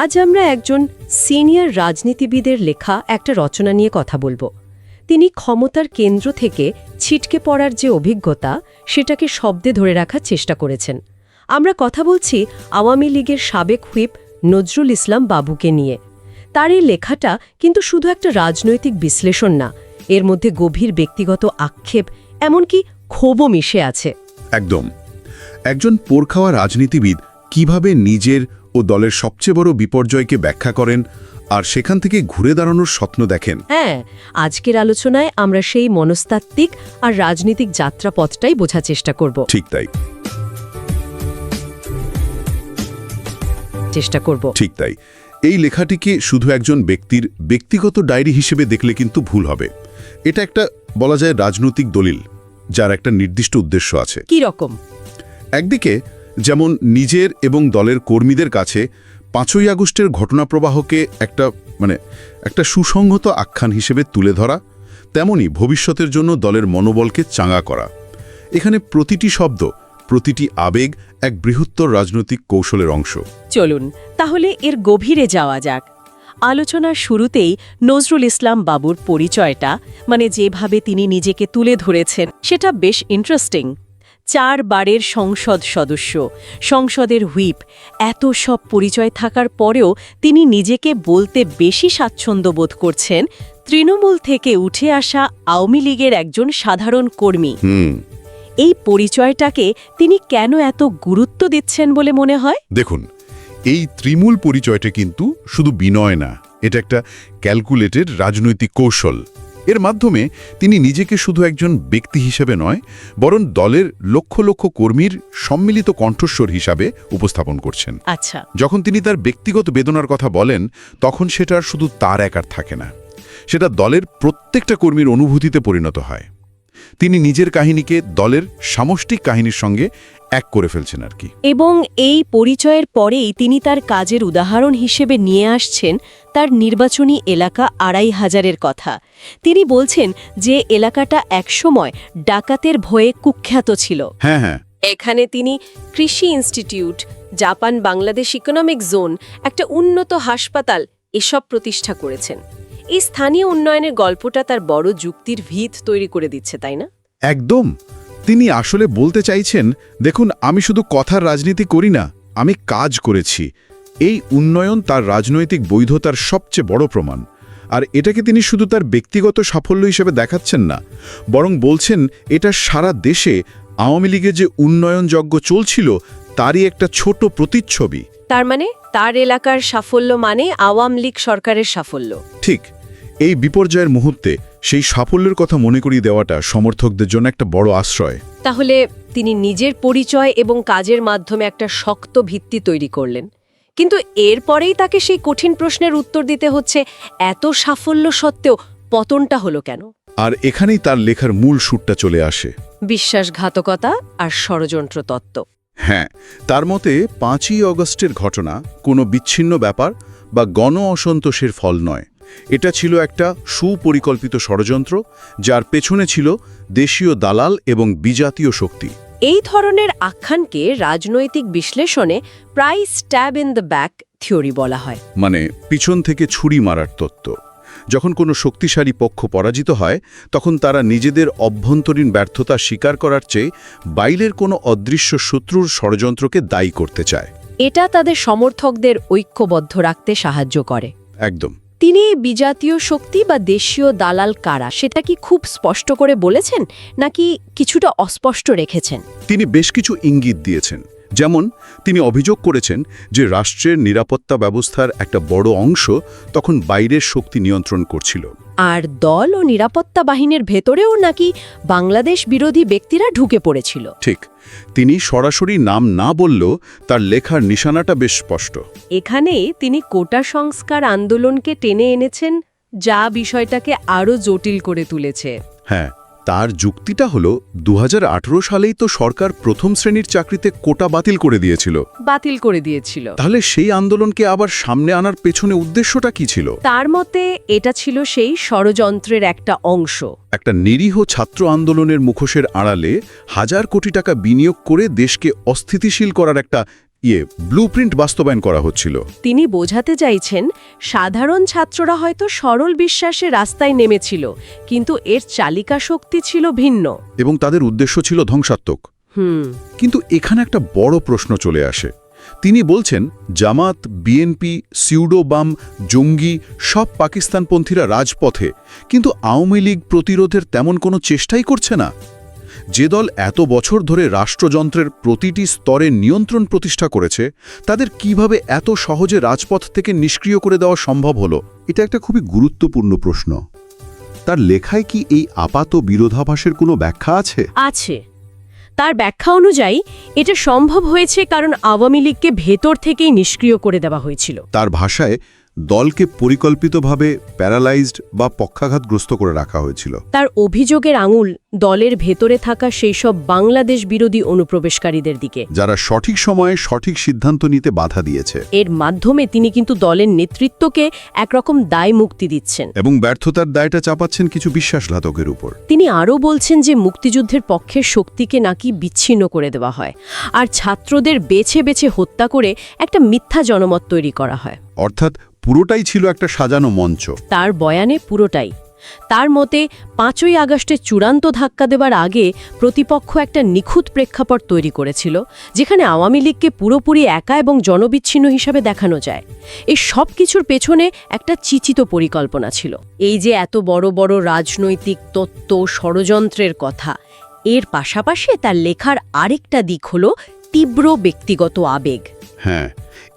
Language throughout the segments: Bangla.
আজ আমরা একজন সিনিয়র রাজনীতিবিদের লেখা একটা রচনা নিয়ে কথা বলব। তিনি ক্ষমতার কেন্দ্র থেকে ছিটকে পড়ার যে অভিজ্ঞতা, সেটাকে শব্দে ধরে রাখার চেষ্টা করেছেন। আমরা কথা বলছি আওয়ামী লীগের সাবেক হুইপ নজরুল ইসলাম বাবুকে নিয়ে। তার এই লেখাটা কিন্তু শুধু একটা রাজনৈতিক বিশ্লেষণ না, এর মধ্যে গভীর ব্যক্তিগত আক্ষেপ, এমনকি ক্ষোভও মিশে আছে। একদম। একজন পোরখাওয়া রাজনীতিবিদ কীভাবে নিজের ও দলের সবচেয়ে বড় বিপর্যয়কে ব্যাখ্যা করেন আর সেখান থেকে ঘুরে দাঁড়ানোর স্বপ্ন দেখেন। হ্যাঁ আজকের আলোচনায় আমরা সেই মনস্তাত্ত্বিক আর রাজনীতিক যাত্রাপথটাই বোঝার চেষ্টা করব। ঠিক তাই। চেষ্টা করব। ঠিক তাই। এই লেখাটিকে শুধু একজন ব্যক্তির ব্যক্তিগত ডায়েরি হিসেবে দেখলে কিন্তু ভুল হবে। এটা একটা বলা যায় রাজনৈতিক দলিল যার একটা নির্দিষ্ট উদ্দেশ্য আছে। কি রকম? একদিকে যেমন নিজের এবং দলের কর্মীদের কাছে পাঁচই আগস্টের ঘটনাপ্রবাহকে একটা মানে একটা সুসংহত আখ্যান হিসেবে তুলে ধরা, তেমনি ভবিষ্যতের জন্য দলের মনোবলকে চাঙ্গা করা। এখানে প্রতিটি শব্দ, প্রতিটি আবেগ এক বৃহত্তর রাজনৈতিক কৌশলের অংশ। চলুন, তাহলে এর গভীরে যাওয়া যাক। আলোচনার শুরুতেই নজরুল ইসলাম বাবুর পরিচয়টা মানে যেভাবে তিনি নিজেকে তুলে ধরেছেন, সেটা বেশ ইন্টারেস্টিং চার বারের সংসদ সদস্য। সংসদের হুইপ এত সব পরিচয় থাকার পরেও তিনি নিজেকে বলতে বেশি স্বাচ্ছন্দ্য বোধ করছেন তৃণমূল থেকে উঠে আসা আওয়ামী লীগের একজন সাধারণ কর্মী। হুম। এই পরিচয়টাকে তিনি কেন এত গুরুত্ব দিচ্ছেন বলে মনে হয়? দেখুন এই ত্রিমূল পরিচয়টা কিন্তু শুধু বিনয় না এটা একটা ক্যালকুলেটেড রাজনৈতিক কৌশল। এর মাধ্যমে তিনি নিজেকে শুধু একজন ব্যক্তি হিসেবে নয় বরং দলের লক্ষ লক্ষ কর্মীর সম্মিলিত কণ্ঠস্বর হিসাবে উপস্থাপন করছেন। আচ্ছা। যখন তিনি তার ব্যক্তিগত বেদনার কথা বলেন তখন সেটা শুধু তার একার থাকে না। সেটা দলের প্রত্যেকটা কর্মীর অনুভূতিতে পরিণত হয়। তিনি নিজের কাহিনীকে দলের সামষ্টিক কাহিনীর সঙ্গে এক করে ফেলছেন আর কি। এবং এই পরিচয়ের পরেই তিনি তার কাজের উদাহরণ হিসেবে নিয়ে আসছেন তার নির্বাচনী এলাকা আড়াই হাজারের কথা। তিনি বলছেন যে এলাকাটা একসময় ডাকাতের ভয়ে কুখ্যাত ছিল। হ্যাঁ হ্যাঁ। এখানে তিনি কৃষি institute Japan Bangladesh economic zone একটা উন্নত হাসপাতাল এসব প্রতিষ্ঠা করেছেন। এই স্থানীয় উন্নয়নের গল্পটা তার বড় যুক্তির ভিত তৈরি করে দিচ্ছে, তাই না? একদম। তিনি আসলে বলতে চাইছেন, দেখুন, আমি শুধু কথার রাজনীতি করি না, আমি কাজ করেছি। এই উন্নয়ন তার রাজনৈতিক বৈধতার সবচেয়ে বড় প্রমাণ। আর এটাকে তিনি শুধু তার ব্যক্তিগত সাফল্য হিসেবে দেখাচ্ছেন না, বরং বলছেন, এটা সারা দেশে আওয়ামী লীগের যে উন্নয়নযজ্ঞ চলছিল, তারই একটা ছোট প্রতিচ্ছবি। তার মানে তার এলাকার সাফল্য মানে আওয়ামী লীগ সরকারের সাফল্য। ঠিক এই বিপর্যয়ের মুহূর্তে সেই সাফল্যের কথা মনে করিয়ে দেওয়াটা সমর্থকদের জন্য একটা বড় আশ্রয়। তাহলে তিনি নিজের পরিচয় এবং কাজের মাধ্যমে একটা শক্ত ভিত্তি তৈরি করলেন। কিন্তু এরপরেই তাকে সেই কঠিন প্রশ্নের উত্তর দিতে হচ্ছে এত সাফল্য সত্ত্বেও পতনটা হলো কেন? আর এখানেই তার লেখার মূল সুরটা চলে আসে। বিশ্বাসঘাতকতা আর ষড়যন্ত্র তত্ত্ব। হ্যাঁ তার মতে পাঁচই অগস্টের ঘটনা কোনো বিচ্ছিন্ন ব্যাপার বা গণ অসন্তোষের ফল নয়। এটা ছিল একটা সুপরিকল্পিত ষড়যন্ত্র যার পেছনে ছিল দেশীয় দালাল এবং বিজাতীয় শক্তি। এই ধরনের আখ্যানকে রাজনৈতিক বিশ্লেষণে প্রায় stab in the back theory বলা হয়। মানে পিছন থেকে ছুরি মারার তত্ত্ব। যখন কোনো শক্তিশালী পক্ষ পরাজিত হয় তখন তারা নিজেদের অভ্যন্তরীণ ব্যর্থতা স্বীকার করার চেয়ে বাইরের কোনো অদৃশ্য শত্রুর ষড়যন্ত্রকে দায়ী করতে চায়। এটা তাদের সমর্থকদের ঐক্যবদ্ধ রাখতে সাহায্য করে। একদম। তিনি বিজাতীয় শক্তি বা দেশীয় দালাল কারা সেটা কি খুব স্পষ্ট করে বলেছেন নাকি কিছুটা অস্পষ্ট রেখেছেন? তিনি বেশ কিছু ইঙ্গিত দিয়েছেন। যেমন তিনি অভিযোগ করেছেন যে রাষ্ট্রের নিরাপত্তা ব্যবস্থার একটা বড় অংশ তখন বাইরের শক্তি নিয়ন্ত্রণ করছিল। আর দল ও নিরাপত্তা বাহিনীর ভেতরেও নাকি বাংলাদেশ বিরোধী ব্যক্তিরা ঢুকে পড়েছিল। ঠিক তিনি সরাসরি নাম না বললেও তার লেখার নিশানাটা বেশ স্পষ্ট। এখানে তিনি কোটা সংস্কার আন্দোলনকে টেনে এনেছেন যা বিষয়টাকে আরও জটিল করে তুলেছে। হ্যাঁ তার যুক্তিটা হলো দু হাজার আঠারো সালেই তো সরকার প্রথম শ্রেণির চাকরিতে কোটা বাতিল করে দিয়েছিল। বাতিল করে দিয়েছিল। তাহলে সেই আন্দোলনকে আবার সামনে আনার পেছনে উদ্দেশ্যটা কি ছিল? তার মতে এটা ছিল সেই ষড়যন্ত্রের একটা অংশ। একটা নিরীহ ছাত্র আন্দোলনের মুখোশের আড়ালে হাজার কোটি টাকা বিনিয়োগ করে দেশকে অস্থিতিশীল করার একটা ইয়ে ব্লুপ্রিন্ট বাস্তবায়ন করা হচ্ছিল। তিনি বোঝাতে চাইছেন সাধারণ ছাত্ররা হয়তো সরল বিশ্বাসে রাস্তায় নেমেছিল কিন্তু এর চালিকা শক্তি ছিল ভিন্ন। এবং তাদের উদ্দেশ্য ছিল ধ্বংসাত্মক। হুম। কিন্তু এখানে একটা বড় প্রশ্ন চলে আসে। তিনি বলছেন জামাত বিএনপি সিউডো বাম জঙ্গি সব পাকিস্তানপন্থীরা রাজপথে কিন্তু আওয়ামী লীগ প্রতিরোধের তেমন কোনো চেষ্টাই করছে না। যে দল এত বছর ধরে রাষ্ট্রযন্ত্রের প্রতিটি স্তরে নিয়ন্ত্রণ প্রতিষ্ঠা করেছে তাদের কীভাবে এত সহজে রাজপথ থেকে নিষ্ক্রিয় করে দেওয়া সম্ভব হলো এটা একটা খুবই গুরুত্বপূর্ণ প্রশ্ন। তার লেখায় কি এই আপাত বিরোধাভাসের কোনো ব্যাখ্যা আছে? আছে। তার ব্যাখ্যা অনুযায়ী এটা সম্ভব হয়েছে কারণ আওয়ামী লীগকে ভেতর থেকেই নিষ্ক্রিয় করে দেওয়া হয়েছিল। তার ভাষায় দলকে পরিকল্পিতভাবে প্যারালাইজড বা পক্ষাঘাতগ্রস্ত করে রাখা হয়েছিল। তার অভিযোগের আঙুল দলের ভেতরে থাকা সেই সব বাংলাদেশ বিরোধী অনুপ্রবেশকারীদের দিকে। যারা সঠিক সময়ে সঠিক সিদ্ধান্ত নিতে বাধা দিয়েছে। এর মাধ্যমে তিনি কিন্তু দলের নেতৃত্বকে একরকম দায় মুক্তি দিচ্ছেন। এবং ব্যর্থতার দায়টা চাপাচ্ছেন কিছু বিশ্বাসঘাতকের উপর। তিনি আরও বলছেন যে মুক্তিযুদ্ধের পক্ষের শক্তিকে নাকি বিচ্ছিন্ন করে দেওয়া হয় আর ছাত্রদের বেছে বেছে হত্যা করে একটা মিথ্যা জনমত তৈরি করা হয়। অর্থাৎ পুরোটাই ছিল একটা সাজানো মঞ্চ। তার বয়ানে পুরোটাই। তার মতে, পাঁচই আগস্টে চূড়ান্ত ধাক্কা দেবার আগে প্রতিপক্ষ একটা নিখুঁত প্রেক্ষাপট তৈরি করেছিল, যেখানে আওয়ামী লীগকে পুরোপুরি একা এবং জনবিচ্ছিন্ন হিসাবে দেখানো যায়। এই সব কিছুর পেছনে একটা চিচিত পরিকল্পনা ছিল। এই যে এত বড় বড় রাজনৈতিক তত্ত্ব, ষড়যন্ত্রের কথা, এর পাশাপাশি তার লেখার আরেকটা দিক হল তীব্র ব্যক্তিগত আবেগ। হ্যাঁ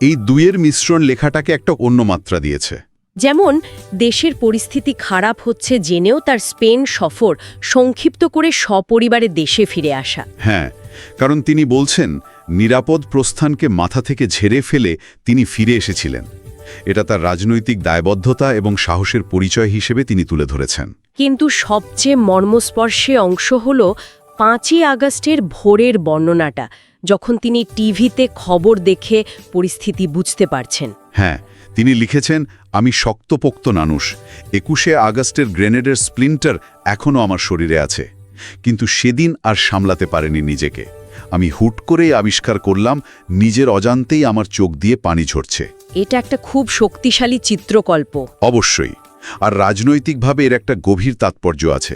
এই দুইয়ের মিশ্রণ লেখাটাকে একটা অন্য মাত্রা দিয়েছে। যেমন দেশের পরিস্থিতি খারাপ হচ্ছে জেনেও তার স্পেন সফর সংক্ষিপ্ত করে সপরিবারে দেশে ফিরে আসা। হ্যাঁ কারণ তিনি বলছেন নিরাপদ প্রস্থানকে মাথা থেকে ঝেড়ে ফেলে তিনি ফিরে এসেছিলেন। এটা তার রাজনৈতিক দায়বদ্ধতা এবং সাহসের পরিচয় হিসেবে তিনি তুলে ধরেছেন। কিন্তু সবচেয়ে মর্মস্পর্শে অংশ হল পাঁচই আগস্টের ভোরের বর্ণনাটা যখন তিনি টিভিতে খবর দেখে পরিস্থিতি বুঝতে পারছেন। হ্যাঁ তিনি লিখেছেন আমি শক্তপোক্ত মানুষ একুশে আগস্টের গ্রেনেডের স্প্লিন্টার এখনও আমার শরীরে আছে। কিন্তু সেদিন আর সামলাতে পারেনি নিজেকে। আমি হুট করেই আবিষ্কার করলাম নিজের অজান্তেই আমার চোখ দিয়ে পানি ঝরছে। এটা একটা খুব শক্তিশালী চিত্রকল্প। অবশ্যই। আর রাজনৈতিকভাবে এর একটা গভীর তাৎপর্য আছে।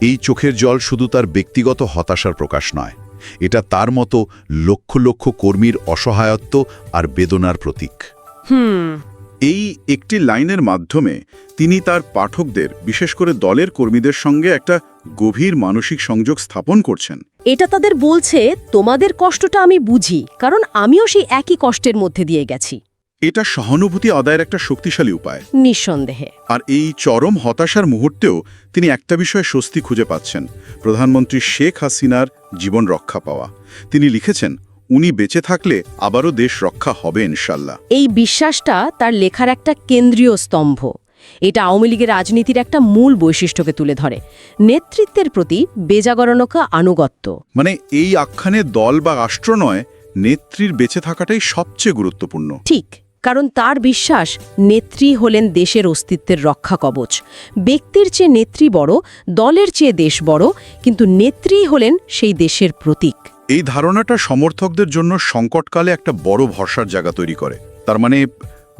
এই চোখের জল শুধু তার ব্যক্তিগত হতাশার প্রকাশ নয় এটা তার মতো লক্ষ লক্ষ কর্মীর অসহায়ত্ব আর বেদনার প্রতীক। হুম। এই একটি লাইনের মাধ্যমে তিনি তার পাঠকদের বিশেষ করে দলের কর্মীদের সঙ্গে একটা গভীর মানসিক সংযোগ স্থাপন করছেন। এটা তাদের বলছে তোমাদের কষ্টটা আমি বুঝি কারণ আমিও সেই একই কষ্টের মধ্যে দিয়ে গেছি। এটা সহানুভূতি আদায়ের একটা শক্তিশালী উপায়। নিঃসন্দেহে। আর এই চরম হতাশার মুহূর্তেও তিনি একটা বিষয়ে স্বস্তি খুঁজে পাচ্ছেন প্রধানমন্ত্রী শেখ হাসিনার জীবন রক্ষা পাওয়া। তিনি লিখেছেন উনি বেঁচে থাকলে আবারও দেশ রক্ষা হবে ইনশাল্লাহ এই বিশ্বাসটা তার লেখার একটা কেন্দ্রীয় স্তম্ভ। এটা আওয়ামী লীগের রাজনীতির একটা মূল বৈশিষ্ট্যকে তুলে ধরে। নেতৃত্বের প্রতি বেজাগরণকা আনুগত্য। মানে এই আখ্যানে দল বা রাষ্ট্র নয় নেত্রীর বেঁচে থাকাটাই সবচেয়ে গুরুত্বপূর্ণ। ঠিক। কারণ তার বিশ্বাস নেত্রী হলেন দেশের অস্তিত্বের রক্ষা কবচ। ব্যক্তির চেয়ে নেত্রী বড়, দলের চেয়ে দেশ বড়, কিন্তু নেত্রী হলেন সেই দেশের প্রতীক। এই ধারণাটা সমর্থকদের জন্য সংকটকালে একটা বড় ভরসার জায়গা তৈরি করে। তার মানে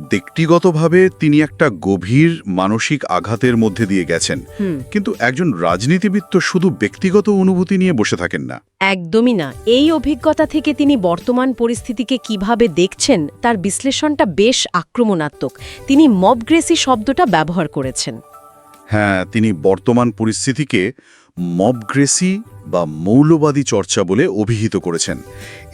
ব্যক্তিগতভাবে তিনি একটা গভীর মানসিক আঘাতের মধ্যে দিয়ে গেছেন। কিন্তু একজন রাজনীতিবিদ তো শুধু ব্যক্তিগত অনুভূতি নিয়ে বসে থাকেন না। একদমই না। এই অভিজ্ঞতা থেকে তিনি বর্তমান পরিস্থিতিকে কীভাবে দেখছেন তার বিশ্লেষণটা বেশ আক্রমণাত্মক। তিনি মবগ্রেসি শব্দটা ব্যবহার করেছেন। হ্যাঁ তিনি বর্তমান পরিস্থিতিকে মবগ্রেসি বা মৌলবাদী চর্চা বলে অভিহিত করেছেন।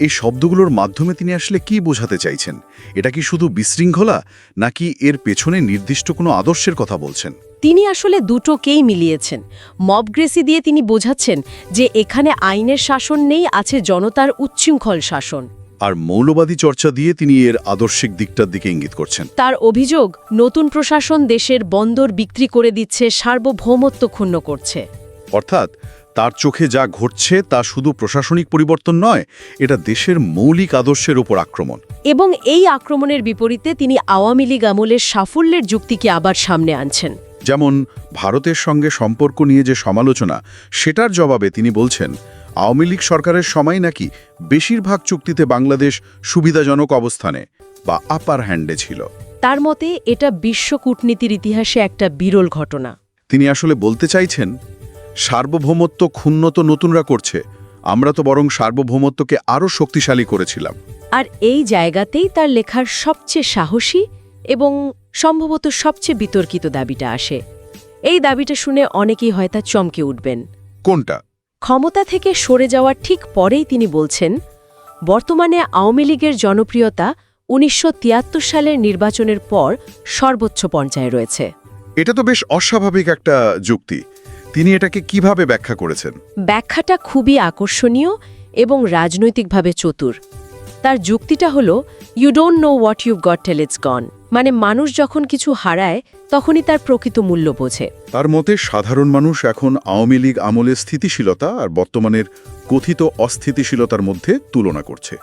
এই শব্দগুলোর মাধ্যমে তিনি আসলে কি বোঝাতে চাইছেন? এটা কি শুধু বিশৃঙ্খলা নাকি এর পেছনে নির্দিষ্ট কোনো আদর্শের কথা বলছেন? তিনি আসলে দুটোকেই মিলিয়েছেন। মবগ্রেসি দিয়ে তিনি বোঝাচ্ছেন যে এখানে আইনের শাসন নেই আছে জনতার উচ্ছৃঙ্খল শাসন। আর মৌলবাদী চর্চা দিয়ে তিনি এর আদর্শিক দিকটার দিকে ইঙ্গিত করছেন। তার অভিযোগ নতুন প্রশাসন দেশের বন্দর বিক্রি করে দিচ্ছে সার্বভৌমত্ব ক্ষুণ্ণ করছে। অর্থাৎ তার চোখে যা ঘটছে তা শুধু প্রশাসনিক পরিবর্তন নয় এটা দেশের মৌলিক আদর্শের উপর আক্রমণ। এবং এই আক্রমণের বিপরীতে তিনি আওয়ামী লীগ আমলের সাফল্যের যুক্তিকে আবার সামনে আনছেন। যেমন ভারতের সঙ্গে সম্পর্ক নিয়ে যে সমালোচনা সেটার জবাবে তিনি বলছেন আওয়ামী লীগ সরকারের সময় নাকি বেশিরভাগ চুক্তিতে বাংলাদেশ সুবিধাজনক অবস্থানে বা আপার হ্যান্ডে ছিল। তার মতে এটা বিশ্ব কূটনীতির ইতিহাসে একটা বিরল ঘটনা। তিনি আসলে বলতে চাইছেন সার্বভৌমত্ব ক্ষুণ্ণ তো নতুনরা করছে। আমরা তো বরং সার্বভৌমত্বকে আরও শক্তিশালী করেছিলাম। আর এই জায়গাতেই তার লেখার সবচেয়ে সাহসী এবং সম্ভবত সবচেয়ে বিতর্কিত দাবিটা আসে। এই দাবিটা শুনে অনেকেই হয়তো চমকে উঠবেন। কোনটা? ক্ষমতা থেকে সরে যাওয়ার ঠিক পরেই তিনি বলছেন বর্তমানে আওয়ামী লীগের জনপ্রিয়তা উনিশশো তিয়াত্তর সালের নির্বাচনের পর সর্বোচ্চ পর্যায়ে রয়েছে। এটা তো বেশ অস্বাভাবিক একটা যুক্তি। তিনি এটাকে কীভাবে ব্যাখ্যা করেছেন? ব্যাখ্যাটা খুবই আকর্ষণীয় এবং রাজনৈতিকভাবে চতুর। তার যুক্তিটা হল you don't know what you got till it's gone মানে মানুষ যখন কিছু হারায় তখনই তার প্রকৃত মূল্য বোঝে। তার মতে সাধারণ মানুষ এখন আওয়ামী লীগ আমলের স্থিতিশীলতা আর বর্তমানের কথিত অস্থিতিশীলতার মধ্যে তুলনা করছে।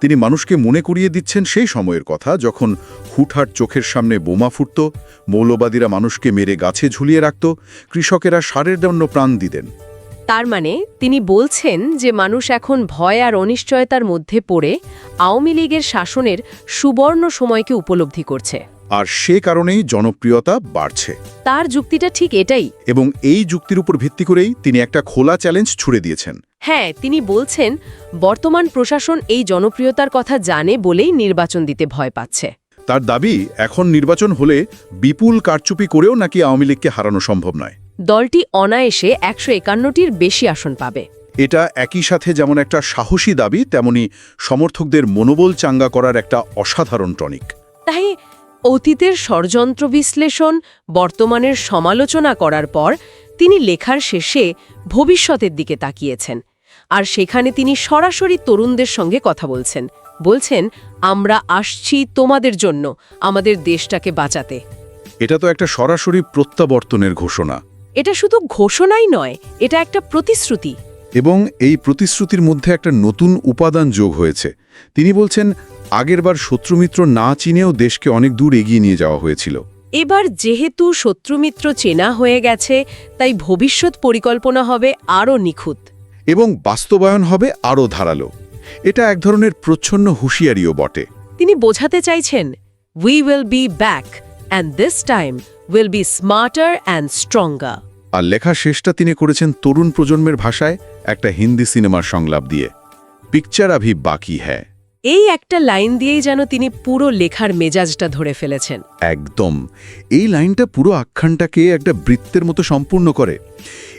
তিনি মানুষকে মনে করিয়ে দিচ্ছেন সেই সময়ের কথা যখন হুটহাট চোখের সামনে বোমা ফুটত মৌলবাদীরা মানুষকে মেরে গাছে ঝুলিয়ে রাখত কৃষকেরা সারের জন্য প্রাণ দিতেন। তার মানে তিনি বলছেন যে মানুষ এখন ভয় আর অনিশ্চয়তার মধ্যে পড়ে আওয়ামী লীগের শাসনের সুবর্ণ সময়কে উপলব্ধি করছে। আর সে কারণেই জনপ্রিয়তা বাড়ছে। তার যুক্তিটা ঠিক এটাই। এবং এই যুক্তির উপর ভিত্তি করেই তিনি একটা খোলা চ্যালেঞ্জ ছুড়ে দিয়েছেন। হ্যাঁ তিনি বলছেন বর্তমান প্রশাসন এই জনপ্রিয়তার কথা জানে বলেই নির্বাচন দিতে ভয় পাচ্ছে। তার দাবি এখন নির্বাচন হলে বিপুল কারচুপি করেও নাকি আওয়ামী লীগকে হারানো সম্ভব নয়। দলটি অনায়াসে একশো একান্নটির বেশি আসন পাবে। এটা একই সাথে যেমন একটা সাহসী দাবি তেমনি সমর্থকদের মনোবল চাঙ্গা করার একটা অসাধারণ টনিক। তাই অতীতের ষড়যন্ত্র বিশ্লেষণ বর্তমানের সমালোচনা করার পর তিনি লেখার শেষে ভবিষ্যতের দিকে তাকিয়েছেন। আর সেখানে তিনি সরাসরি তরুণদের সঙ্গে কথা বলছেন। বলছেন আমরা আসছি তোমাদের জন্য আমাদের দেশটাকে বাঁচাতে। এটা তো একটা সরাসরি প্রত্যাবর্তনের ঘোষণা। এটা শুধু ঘোষণাই নয় এটা একটা প্রতিশ্রুতি। এবং এই প্রতিশ্রুতির মধ্যে একটা নতুন উপাদান যোগ হয়েছে। তিনি বলছেন আগেরবার শত্রুমিত্র না চিনেও দেশকে অনেক দূর এগিয়ে নিয়ে যাওয়া হয়েছিল। এবার যেহেতু শত্রুমিত্র চেনা হয়ে গেছে তাই ভবিষ্যৎ পরিকল্পনা হবে আরও নিখুঁত। এবং বাস্তবায়ন হবে আরও ধারালো। এটা এক ধরনের প্রচ্ছন্ন হুঁশিয়ারিও বটে। তিনি বোঝাতে চাইছেন we will be back and this time will be smarter and stronger আর লেখা শেষটা তিনি করেছেন তরুণ প্রজন্মের ভাষায় একটা হিন্দি সিনেমার সংলাপ দিয়ে। পিকচার আভি বাকি হ্যাঁ এই একটা লাইন দিয়েই যেন তিনি পুরো লেখার মেজাজটা ধরে ফেলেছেন। একদম। এই লাইনটা পুরো আখ্যানটাকে একটা বৃত্তের মতো সম্পূর্ণ করে।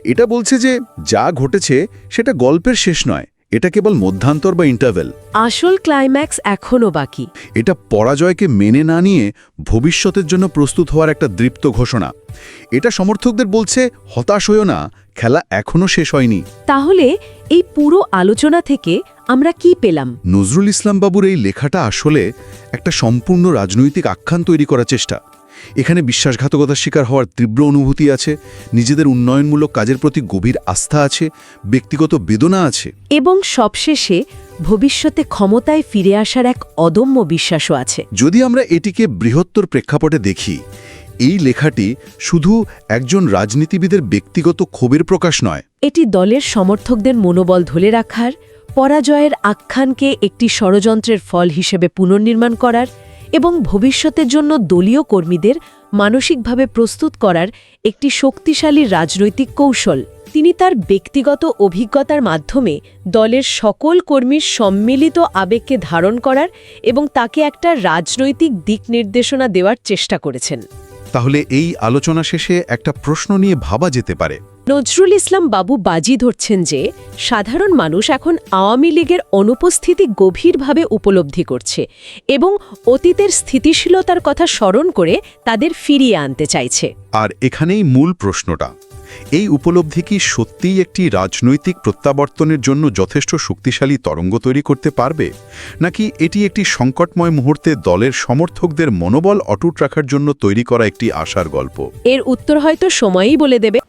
এটা বলছে যে যা ঘটেছে সেটা গল্পের শেষ নয় এটা কেবল মধ্যান্তর বা ইন্টারভেল আসল ক্লাইম্যাক্স এখনও বাকি। এটা পরাজয়কে মেনে না নিয়ে ভবিষ্যতের জন্য প্রস্তুত হওয়ার একটা দৃপ্ত ঘোষণা। এটা সমর্থকদের বলছে হতাশ হয়েও না খেলা এখনও শেষ হয়নি। তাহলে এই পুরো আলোচনা থেকে আমরা কি পেলাম? নজরুল ইসলাম বাবুর এই লেখাটা আসলে একটা সম্পূর্ণ রাজনৈতিক আখ্যান তৈরি করার চেষ্টা। এখানে বিশ্বাসঘাতকতার শিকার হওয়ার তীব্র অনুভূতি আছে নিজেদের উন্নয়নমূলক কাজের প্রতি গভীর আস্থা আছে ব্যক্তিগত বেদনা আছে। এবং সবশেষে ভবিষ্যতে ক্ষমতায় ফিরে আসার এক অদম্য বিশ্বাসও আছে। যদি আমরা এটিকে বৃহত্তর প্রেক্ষাপটে দেখি এই লেখাটি শুধু একজন রাজনীতিবিদের ব্যক্তিগত ক্ষোভের প্রকাশ নয়। এটি দলের সমর্থকদের মনোবল ধরে রাখার পরাজয়ের আখ্যানকে একটি ষড়যন্ত্রের ফল হিসেবে পুনর্নির্মাণ করার এবং ভবিষ্যতের জন্য দলীয় কর্মীদের মানসিকভাবে প্রস্তুত করার একটি শক্তিশালী রাজনৈতিক কৌশল। তিনি তার ব্যক্তিগত অভিজ্ঞতার মাধ্যমে দলের সকল কর্মীর সম্মিলিত আবেগকে ধারণ করার এবং তাকে একটা রাজনৈতিক দিক নির্দেশনা দেওয়ার চেষ্টা করেছেন। তাহলে এই আলোচনা শেষে একটা প্রশ্ন নিয়ে ভাবা যেতে পারে। নজরুল ইসলাম বাবু বাজি ধরছেন যে সাধারণ মানুষ এখন আওয়ামী লীগের অনুপস্থিতি গভীরভাবে উপলব্ধি করছে এবং অতীতের স্থিতিশীলতার কথা স্মরণ করে তাদের ফিরিয়ে আনতে চাইছে। আর এখানেই মূল প্রশ্নটা। এই উপলব্ধি কি সত্যিই একটি রাজনৈতিক প্রত্যাবর্তনের জন্য যথেষ্ট শক্তিশালী তরঙ্গ তৈরি করতে পারবে? নাকি এটি একটি সংকটময় মুহূর্তে দলের সমর্থকদের মনোবল অটুট রাখার জন্য তৈরি করা একটি আশার গল্প? এর উত্তর হয়তো সময়ই বলে দেবে।